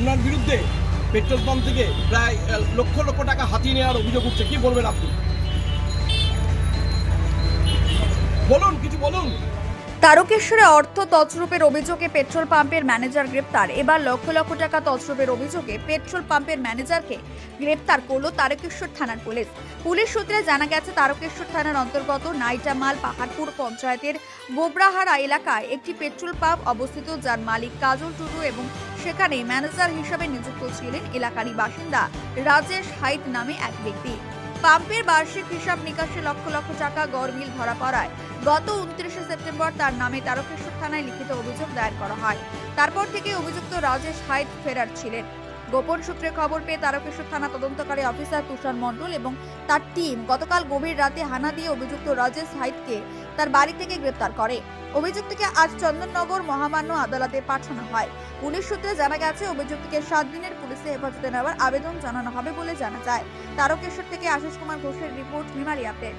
আপনার বিরুদ্ধে petrol pump থেকে প্রায় লক্ষ লক্ষ টাকা হাতিয়ে নেওয়ার অভিযোগ উঠছে। কি বলবেন আপনি? বলুন, কিছু বলুন। তারকেশ্বরে অর্থ তছরূপের অভিযোগে পেট্রোল পাম্পের ম্যানেজার গ্রেপ্তার। এবার লক্ষ লক্ষ টাকা তছরূপের অভিযোগে পেট্রোল পাম্পের ম্যানেজারকে গ্রেপ্তার করল তারকেশ্বর থানার পুলিশ। পুলিশ সূত্রে জানা গেছে, তারকেশ্বর থানার অন্তর্গত নাইটামাল পাহাড়পুর পঞ্চায়েতের গোবরাহারা এলাকায় একটি পেট্রোল পাম্প অবস্থিত, যার মালিক কাজল টুডু এবং সেখানে ম্যানেজার হিসেবে নিযুক্ত ছিলেন এলাকারই বাসিন্দা রাজেশ হাইত নামে এক ব্যক্তি। পাম্পের বার্ষিক হিসাব নিকাশে লক্ষ লক্ষ টাকা গড়মিল ধরা পড়ায়। গত উনত্রিশে সেপ্টেম্বর তার নামে তারকেশ্বর থানায় লিখিত অভিযোগ দায়ের করা হয়। তারপর থেকে অভিযুক্ত রাজেশ হাইত ফেরার ছিলেন। গোপন সূত্রে খবর পেয়ে তারকেশ্বর থানা তদন্তকারী অফিসার তুষার মণ্ডল এবং তার টিম গতকাল গভীর রাতে হানা দিয়ে অভিযুক্ত রাজেশ হাইতকে তার বাড়ি থেকে গ্রেপ্তার করে। অভিযুক্তকে আজ চন্দননগর মহামান্য আদালতে পাঠানো হয়। পুলিশ সূত্রে জানা গেছে, অভিযুক্তকে সাত দিনের পুলিশে হেফাজতে নেওয়ার আবেদন জানানো হবে বলে জানা যায়। তারকেশ্বর থেকে আশিস কুমার ঘোষের রিপোর্ট মেমারি আপডেট